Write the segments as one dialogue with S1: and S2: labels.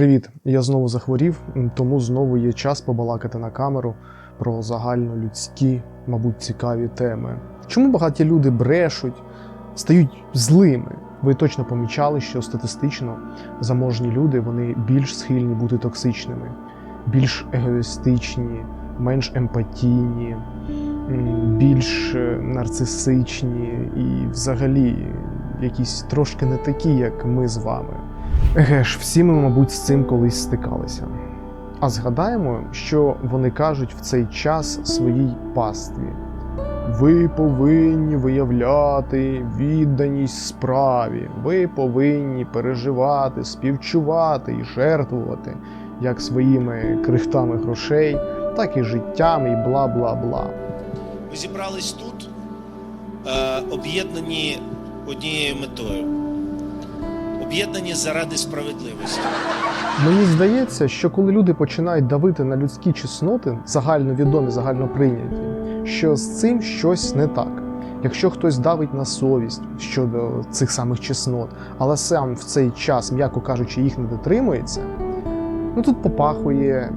S1: Привіт! Я знову захворів, тому знову є час побалакати на камеру про загальнолюдські, мабуть, цікаві теми. Чому багаті люди брешуть, стають злими? Ви точно помічали, що статистично заможні люди вони більш схильні бути токсичними, більш егоїстичні, менш емпатійні, більш е, нарцисичні і взагалі якісь трошки не такі, як ми з вами. Еге ж, всі ми, мабуть, з цим колись стикалися. А згадаємо, що вони кажуть в цей час своїй пастві. Ви повинні виявляти відданість справі, ви повинні переживати, співчувати і жертвувати як своїми крихтами грошей, так і життям, і бла бла бла.
S2: Ми зібрались тут, е, об'єднані однією метою. Об'єднані заради справедливості.
S1: Мені здається, що коли люди починають давити на людські чесноти, загальновідомі, загальноприйняті, що з цим щось не так. Якщо хтось давить на совість щодо цих самих чеснот, але сам в цей час, м'яко кажучи, їх не дотримується, ну тут попахує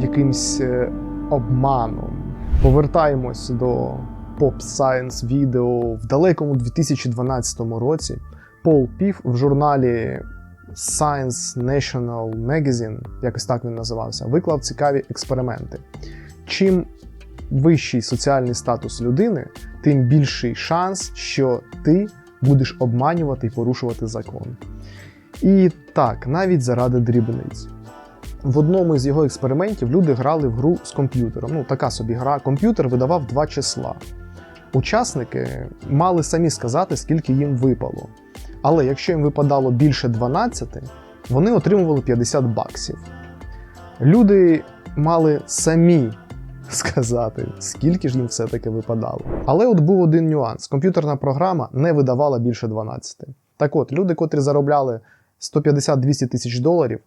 S1: якимсь е, обманом. Повертаємось до поп-сайенс відео в далекому 2012 році. Пол Пів в журналі Science National Magazine, якось так він називався, виклав цікаві експерименти. Чим вищий соціальний статус людини, тим більший шанс, що ти будеш обманювати і порушувати закон. І так, навіть заради дрібниць. В одному з його експериментів люди грали в гру з комп'ютером. Ну, така собі гра. Комп'ютер видавав два числа. Учасники мали самі сказати, скільки їм випало. Але якщо їм випадало більше 12, вони отримували 50 баксів. Люди мали самі сказати, скільки ж їм все-таки випадало. Але от був один нюанс: комп'ютерна програма не видавала більше 12. Так от, люди, котрі заробляли 150-200 тисяч доларів,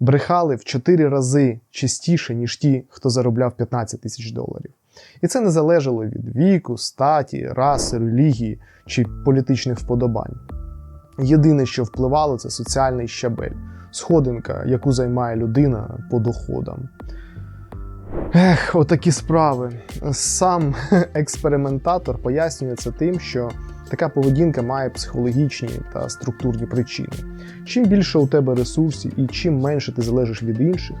S1: брехали в 4 рази частіше, ніж ті, хто заробляв 15 тисяч доларів. І це не залежало від віку, статі, раси, релігії чи політичних вподобань. Єдине, що впливало, це соціальний щабель, сходинка, яку займає людина по доходам. Ех, отакі справи. Сам експериментатор пояснює це тим, що така поведінка має психологічні та структурні причини. Чим більше у тебе ресурсів і чим менше ти залежиш від інших,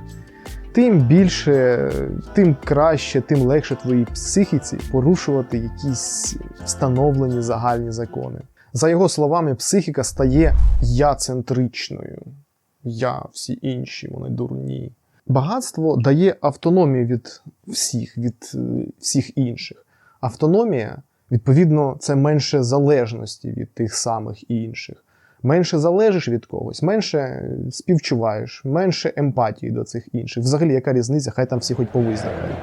S1: тим більше, тим краще, тим легше твоїй психіці порушувати якісь встановлені загальні закони. За його словами, психіка стає я-центричною. Я, всі інші, вони дурні. Багатство дає автономію від всіх, від е, всіх інших. Автономія, відповідно, це менше залежності від тих самих інших. Менше залежиш від когось, менше співчуваєш, менше емпатії до цих інших. Взагалі, яка різниця, хай там всі хоч повиздихають.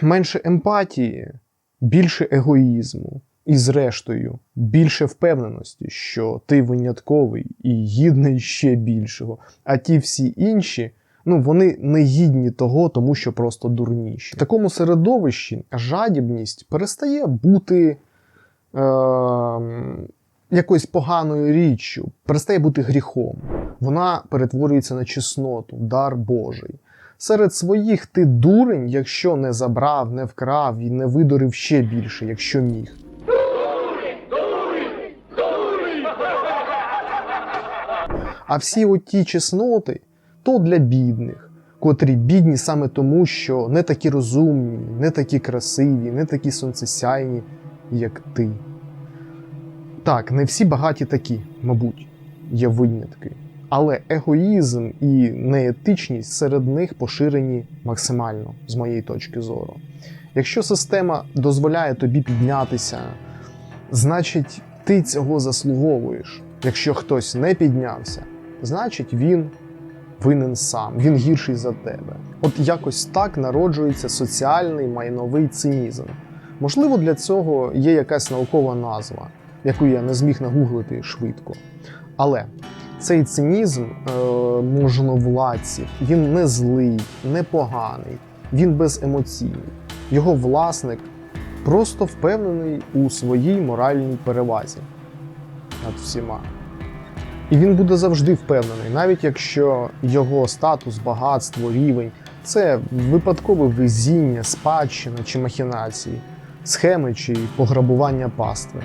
S1: Менше емпатії, більше егоїзму. І зрештою, більше впевненості, що ти винятковий і гідний ще більшого. А ті всі інші, ну вони не гідні того, тому що просто дурніші. В такому середовищі жадібність перестає бути е, якоюсь поганою річчю, перестає бути гріхом. Вона перетворюється на чесноту, дар Божий. Серед своїх ти дурень, якщо не забрав, не вкрав і не видурив ще більше, якщо міг. А всі оті чесноти то для бідних, котрі бідні саме тому, що не такі розумні, не такі красиві, не такі сонцесяйні, як ти. Так, не всі багаті такі, мабуть, є винятки. Але егоїзм і неетичність серед них поширені максимально, з моєї точки зору. Якщо система дозволяє тобі піднятися, значить ти цього заслуговуєш. Якщо хтось не піднявся, значить він винен сам, він гірший за тебе. От якось так народжується соціальний майновий цинізм. Можливо, для цього є якась наукова назва, яку я не зміг нагуглити швидко. Але цей цинізм е, можновладців, він не злий, не поганий, він беземоційний. Його власник просто впевнений у своїй моральній перевазі над всіма. І він буде завжди впевнений, навіть якщо його статус, багатство, рівень це випадкове везіння, спадщина чи махінації, схеми чи пограбування пастви.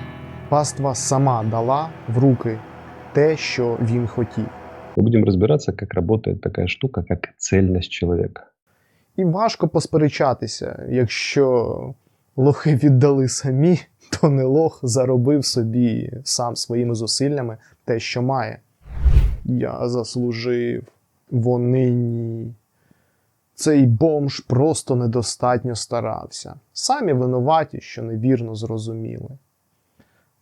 S1: Паства сама дала в руки те, що він хотів.
S3: Мы будем разбираться, как работает такая штука, как цельность человека.
S1: І важко посперечатися, якщо лохи віддали самі, то не лох заробив собі сам своїми зусиллями те, що має. Я заслужив, вони ні. Цей бомж просто недостатньо старався. Самі винуваті, що невірно зрозуміли.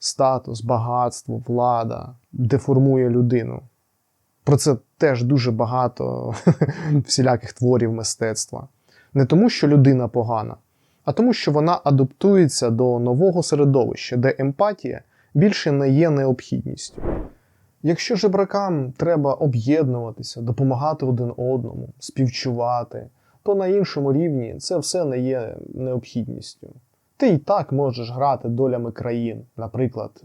S1: Статус, багатство, влада деформує людину. Про це теж дуже багато всіляких творів мистецтва. Не тому, що людина погана, а тому, що вона адаптується до нового середовища, де емпатія більше не є необхідністю. Якщо жебракам треба об'єднуватися, допомагати один одному, співчувати, то на іншому рівні це все не є необхідністю. Ти і так можеш грати долями країн, наприклад,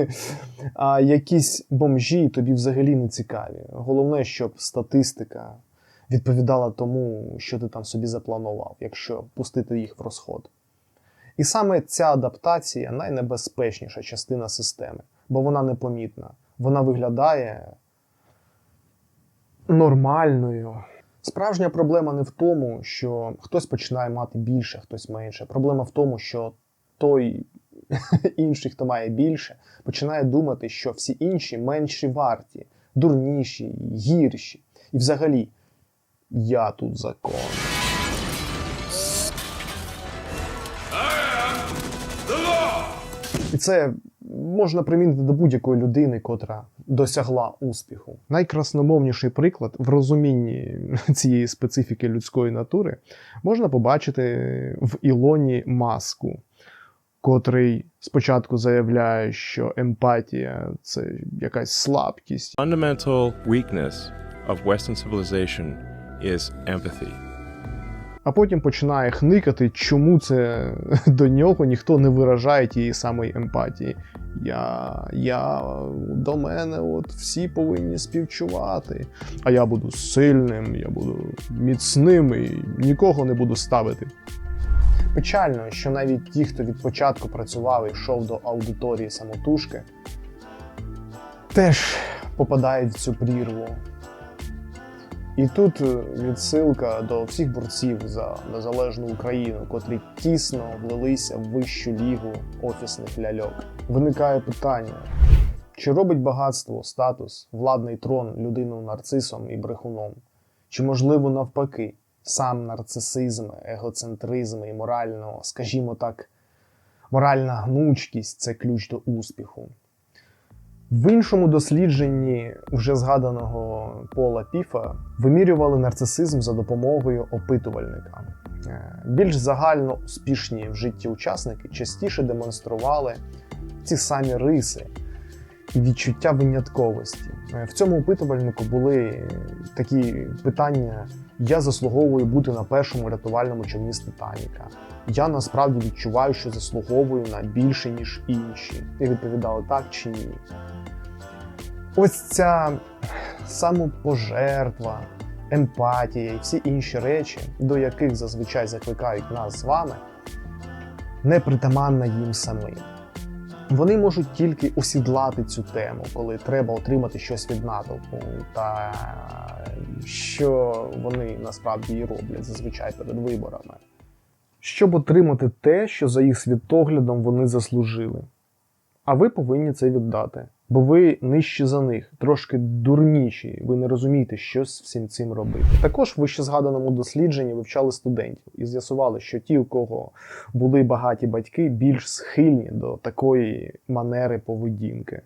S1: а якісь бомжі тобі взагалі не цікаві. Головне, щоб статистика відповідала тому, що ти там собі запланував, якщо пустити їх в розход. І саме ця адаптація найнебезпечніша частина системи, бо вона непомітна. Вона виглядає нормальною. Справжня проблема не в тому, що хтось починає мати більше, хтось менше. Проблема в тому, що той інший, хто має більше, починає думати, що всі інші менші варті, дурніші, гірші. І взагалі, я тут закон. Це можна примінити до будь-якої людини, котра досягла успіху. Найкрасномовніший приклад в розумінні цієї специфіки людської натури можна побачити в Ілоні Маску, котрий спочатку заявляє, що емпатія це якась слабкість,
S4: fundamental weakness of Western civilization is empathy.
S1: А потім починає хникати, чому це до нього ніхто не виражає тієї самої емпатії. Я, я до мене от всі повинні співчувати. А я буду сильним, я буду міцним і нікого не буду ставити. Печально, що навіть ті, хто від початку працював і йшов до аудиторії самотужки, теж попадають в цю прірву. І тут е, відсилка до всіх борців за незалежну Україну, котрі тісно влилися в вищу лігу офісних ляльок. Виникає питання: чи робить багатство, статус, владний трон людину нарцисом і брехуном? Чи можливо навпаки, сам нарцисизм, егоцентризм і морально, скажімо так, моральна гнучкість це ключ до успіху? В іншому дослідженні вже згаданого Пола Піфа вимірювали нарцисизм за допомогою опитувальника. Е, Більш загально успішні в житті учасники частіше демонстрували ці самі риси і відчуття винятковості. Е, В цьому опитувальнику були такі питання: я заслуговую бути на першому рятувальному човні з Титаніка. Я насправді відчуваю, що заслуговую на більше, ніж інші. І відповідали так чи ні. Ось ця самопожертва, емпатія і всі інші речі, до яких зазвичай закликають нас з вами, не притаманна їм самим. Вони можуть тільки осідлати цю тему, коли треба отримати щось від натовпу, та що вони насправді і роблять зазвичай перед виборами. Щоб отримати те, що за їх світоглядом вони заслужили. А ви повинні це віддати, бо ви нижчі за них, трошки дурніші, ви не розумієте, що з всім цим робити. Також в вищезгаданому дослідженні вивчали студентів і з'ясували, що ті, у кого були багаті батьки, більш схильні до такої манери поведінки.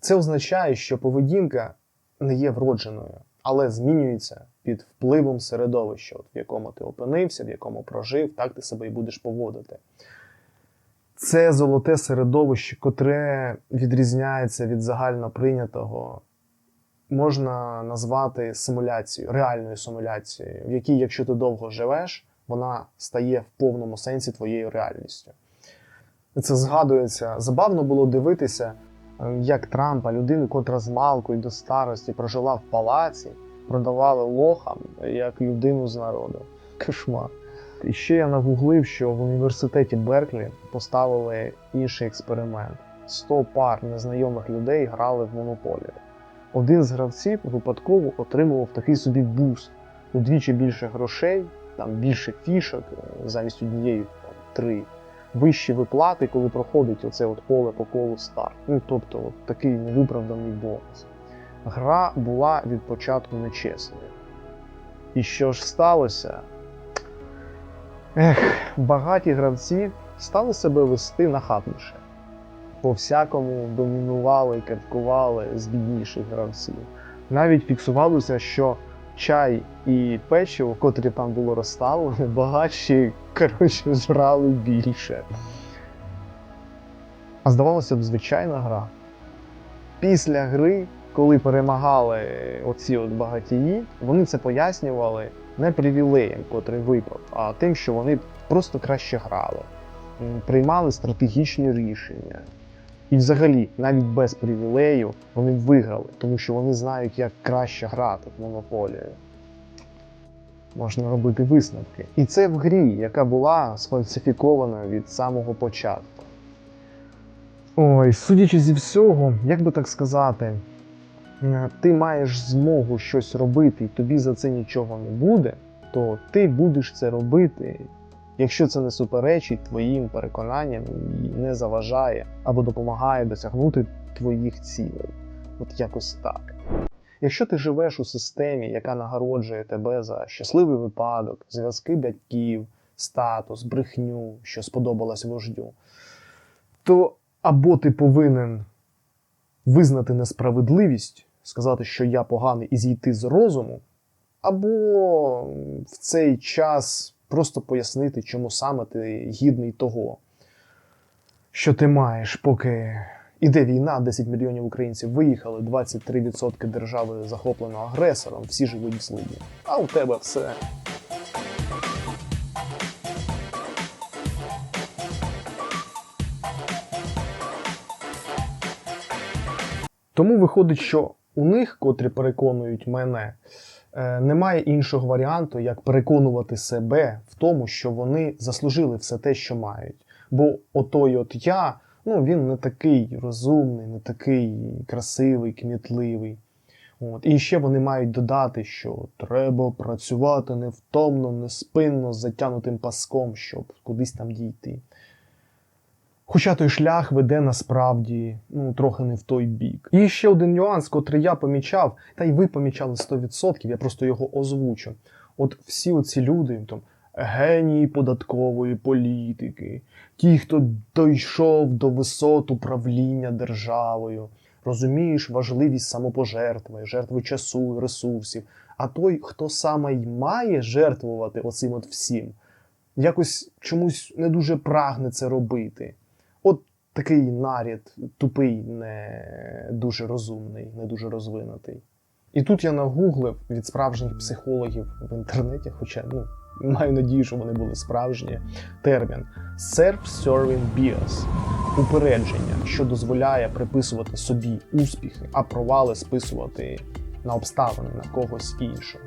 S1: Це означає, що поведінка не є вродженою, але змінюється під впливом середовища, от в якому ти опинився, в якому прожив, так ти себе і будеш поводити. Це золоте середовище, котре відрізняється від загально прийнятого, можна назвати симуляцією, реальною симуляцією, в якій, якщо ти довго живеш, вона стає в повному сенсі твоєю реальністю. Це згадується. Забавно було дивитися е, як Трампа, людину, котра з малку і до старості прожила в палаці, продавали лохам як людину з народу. Кошмар. І ще я нагуглив, що в університеті Берклі поставили інший експеримент. 100 пар незнайомих людей грали в монополію. Один з гравців випадково отримував такий собі буст. Удвічі більше грошей, там більше фішок, замість однієї там, три. Вищі виплати, коли проходить оце от поле по колу старт. Ну, тобто от такий невиправданий бонус. Гра була від початку нечесною. І що ж сталося? Ех, багаті гравці стали себе вести нахабніше. По всякому домінували і кепкували з бідніших гравців. Навіть фіксувалося, що чай і печиво, котрі там було розставлено, багатші коротше, жрали більше. А здавалося б, звичайна гра. Після гри, коли перемагали оці от багатії, вони це пояснювали не привілеєм, котрий випав, а тим, що вони просто краще грали, приймали стратегічні рішення. І взагалі, навіть без привілею, вони виграли, тому що вони знають, як краще грати в монополію. Можна робити висновки. І це в грі, яка була сфальсифікована від самого початку. Ой, судячи зі всього, як би так сказати, ти маєш змогу щось робити, і тобі за це нічого не буде, то ти будеш це робити, якщо це не суперечить твоїм переконанням і не заважає або допомагає досягнути твоїх цілей. От якось так. Якщо ти живеш у системі, яка нагороджує тебе за щасливий випадок, зв'язки батьків, статус, брехню, що сподобалась вождю, то або ти повинен визнати несправедливість, сказати, що я поганий і зійти з розуму, або в цей час просто пояснити, чому саме ти гідний того, що ти маєш, поки іде війна, 10 мільйонів українців виїхали, 23% держави захоплено агресором, всі живуть в злиді. А у тебе все. Тому виходить, що у них, котрі переконують мене, е, немає іншого варіанту, як переконувати себе в тому, що вони заслужили все те, що мають. Бо отой от я, ну він не такий розумний, не такий красивий, кмітливий. От. І ще вони мають додати, що треба працювати невтомно, неспинно, з затянутим паском, щоб кудись там дійти. Хоча той шлях веде насправді ну, трохи не в той бік. І ще один нюанс, котрий я помічав, та й ви помічали 100%, я просто його озвучу. От всі оці люди, там, генії податкової політики, ті, хто дійшов до висот управління державою, розумієш важливість самопожертви, жертви часу ресурсів. А той, хто саме й має жертвувати оцим от всім, якось чомусь не дуже прагне це робити. Такий наряд тупий, не дуже розумний, не дуже розвинутий. І тут я нагуглив від справжніх психологів в інтернеті, хоча ну, маю надію, що вони були справжні, термін self-serving bias – упередження, що дозволяє приписувати собі успіхи, а провали списувати на обставини на когось іншого.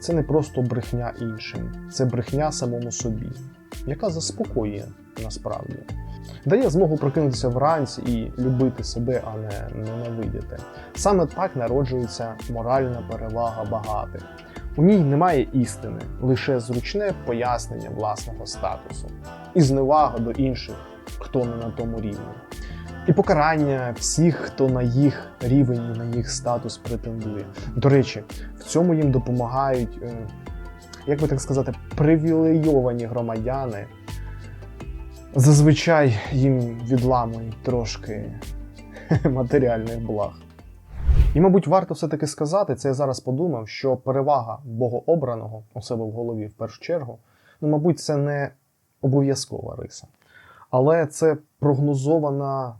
S1: Це не просто брехня іншим, це брехня самому собі, яка заспокоює насправді. Дає змогу прокинутися вранці і любити себе, а не ненавидіти. Саме так народжується моральна перевага багатих. У ній немає істини, лише зручне пояснення власного статусу і зневага до інших, хто не на тому рівні. І покарання всіх, хто на їх рівень і на їх статус претендує. До речі, в цьому їм допомагають, е, як би так сказати, привілейовані громадяни. Зазвичай їм відламують трошки матеріальних благ. І, мабуть, варто все-таки сказати, це я зараз подумав, що перевага богообраного у себе в голові в першу чергу, ну, мабуть, це не обов'язкова риса. Але це прогнозована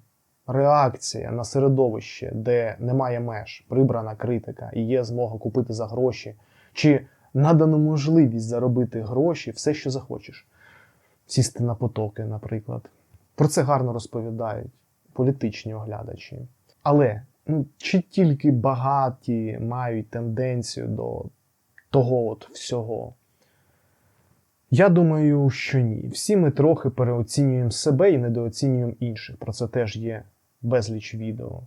S1: реакція на середовище, де немає меж, прибрана критика і є змога купити за гроші, чи надано можливість заробити гроші все, що захочеш. Сісти на потоки, наприклад. Про це гарно розповідають політичні оглядачі. Але ну, чи тільки багаті мають тенденцію до того от всього? Я думаю, що ні. Всі ми трохи переоцінюємо себе і недооцінюємо інших. Про це теж є безліч відео.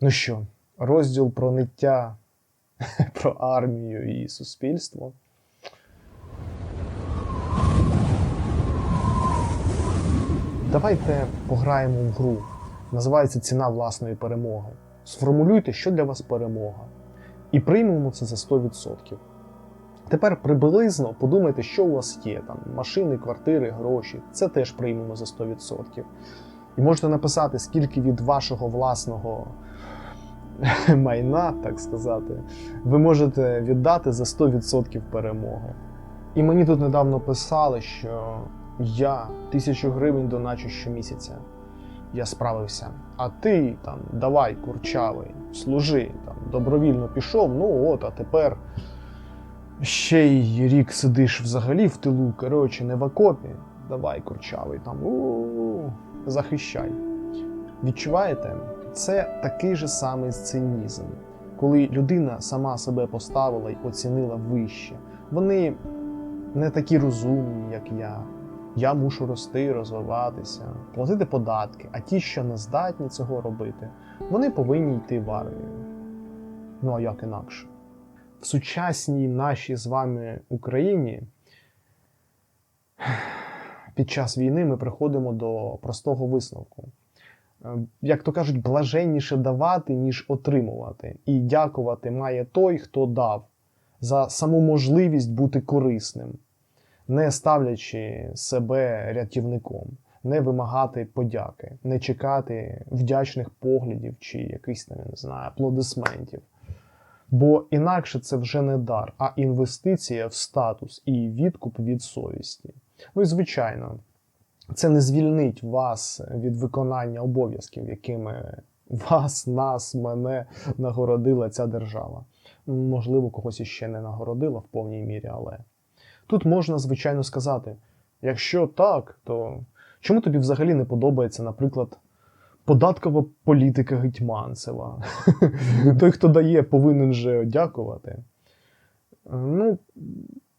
S1: Ну що, розділ про ниття, про армію і суспільство. Давайте пограємо в гру. Називається Ціна власної перемоги. Сформулюйте, що для вас перемога. І приймемо це за 100%. Тепер приблизно подумайте, що у вас є: там машини, квартири, гроші. Це теж приймемо за 100%. І можете написати, скільки від вашого власного майна, так сказати, ви можете віддати за 100% перемоги. І мені тут недавно писали, що я тисячу гривень доначу щомісяця. Я справився. А ти там давай, курчавий, служи, там, добровільно пішов, ну от, а тепер ще й рік сидиш взагалі в тилу, коротше, не в окопі. Давай, курчавий, там у-у-у, захищай. Відчуваєте? Це такий же самий цинізм, коли людина сама себе поставила і оцінила вище. Вони не такі розумні, як я. Я мушу рости, розвиватися, платити податки, а ті, що не здатні цього робити, вони повинні йти в армію. Ну а як інакше? В сучасній нашій з вами Україні під час війни ми приходимо до простого висновку. Е, Як то кажуть, блаженніше давати, ніж отримувати. І дякувати має той, хто дав за саму можливість бути корисним не ставлячи себе рятівником, не вимагати подяки, не чекати вдячних поглядів чи якихось там, я не знаю, аплодисментів. Бо інакше це вже не дар, а інвестиція в статус і відкуп від совісті. Ну і звичайно, це не звільнить вас від виконання обов'язків, якими вас, нас, мене нагородила ця держава. Можливо, когось іще не нагородила в повній мірі, але. Тут можна, звичайно, сказати: якщо так, то чому тобі взагалі не подобається, наприклад, податкова політика Гетьманцева? Той, хто дає, повинен же дякувати. Ну,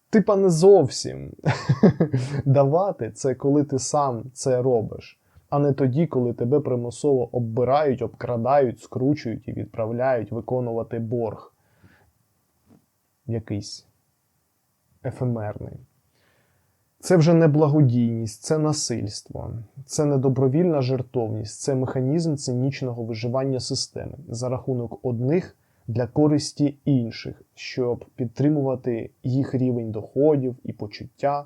S1: типа не зовсім. Давати це коли ти сам це робиш, а не тоді, коли тебе примусово оббирають, обкрадають, скручують і відправляють виконувати борг. Якийсь ефемерний. Це вже не благодійність, це насильство, це не добровільна жертовність, це механізм цинічного виживання системи за рахунок одних для користі інших, щоб підтримувати їх рівень доходів і почуття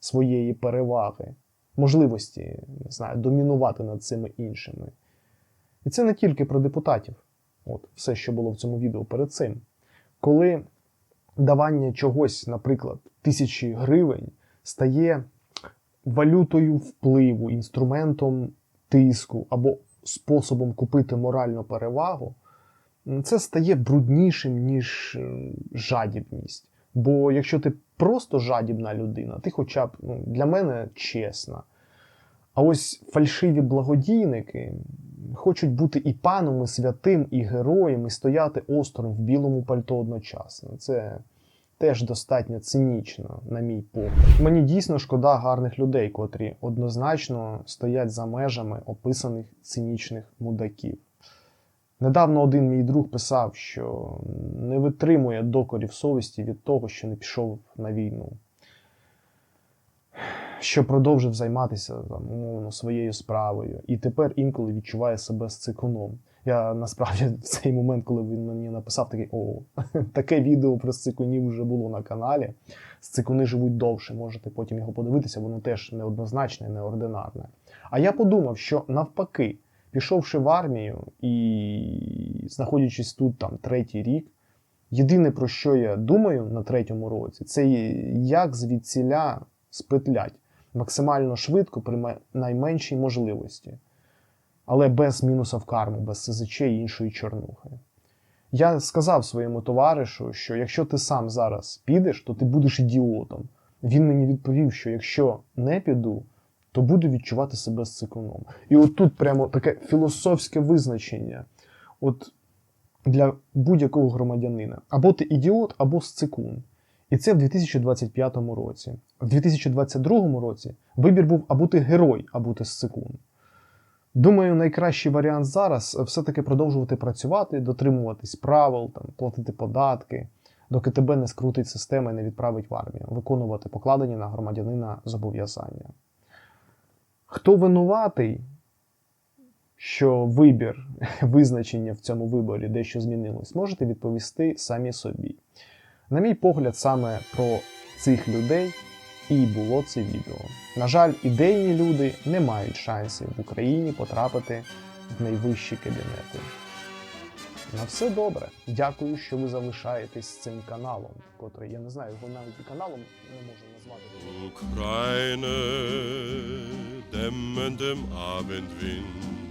S1: своєї переваги, можливості не знаю, домінувати над цими іншими. І це не тільки про депутатів, от все, що було в цьому відео перед цим. Коли давання чогось, наприклад, тисячі гривень, стає валютою впливу, інструментом тиску або способом купити моральну перевагу, це стає бруднішим, ніж е, жадібність. Бо якщо ти просто жадібна людина, ти хоча б ну, для мене чесна. А ось фальшиві благодійники хочуть бути і паном, і святим, і героєм, і стояти осторонь в білому пальто одночасно. Це теж достатньо цинічно, на мій погляд. Мені дійсно шкода гарних людей, котрі однозначно стоять за межами описаних цинічних мудаків. Недавно один мій друг писав, що не витримує докорів совісті від того, що не пішов на війну що продовжив займатися там, умовно, своєю справою, і тепер інколи відчуває себе сцикуном. Я насправді в цей момент, коли він мені написав, такий о, таке відео про сцикунів вже було на каналі. Сцикуни живуть довше, можете потім його подивитися, воно теж неоднозначне, неординарне. А я подумав, що навпаки, пішовши в армію і знаходячись тут там третій рік, єдине про що я думаю на третьому році, це як звідсіля спетлять максимально швидко при найменшій можливості, але без мінуса в карму, без СЗЧ і іншої чорнухи. Я сказав своєму товаришу, що якщо ти сам зараз підеш, то ти будеш ідіотом. Він мені відповів, що якщо не піду, то буде відчувати себе з сцикуном. І от тут прямо таке філософське визначення. От для будь-якого громадянина. Або ти ідіот, або сцикун. І це в 2025 році. В 2022 році вибір був або ти герой, або ти сцикун. Думаю, найкращий варіант зараз все-таки продовжувати працювати, дотримуватись правил, там, платити податки, доки тебе не скрутить система і не відправить в армію, виконувати покладені на громадянина зобов'язання. Хто винуватий, що вибір, визначення в цьому виборі дещо змінилось, можете відповісти самі собі. На мій погляд, саме про цих людей і було це відео. На жаль, ідейні люди не мають шансів в Україні потрапити в найвищі кабінети. На все добре. Дякую, що ви залишаєтесь з цим каналом, котрий я не знаю, його навіть каналом не можу назвати.
S5: Ukraine, dämmendem Abendwind,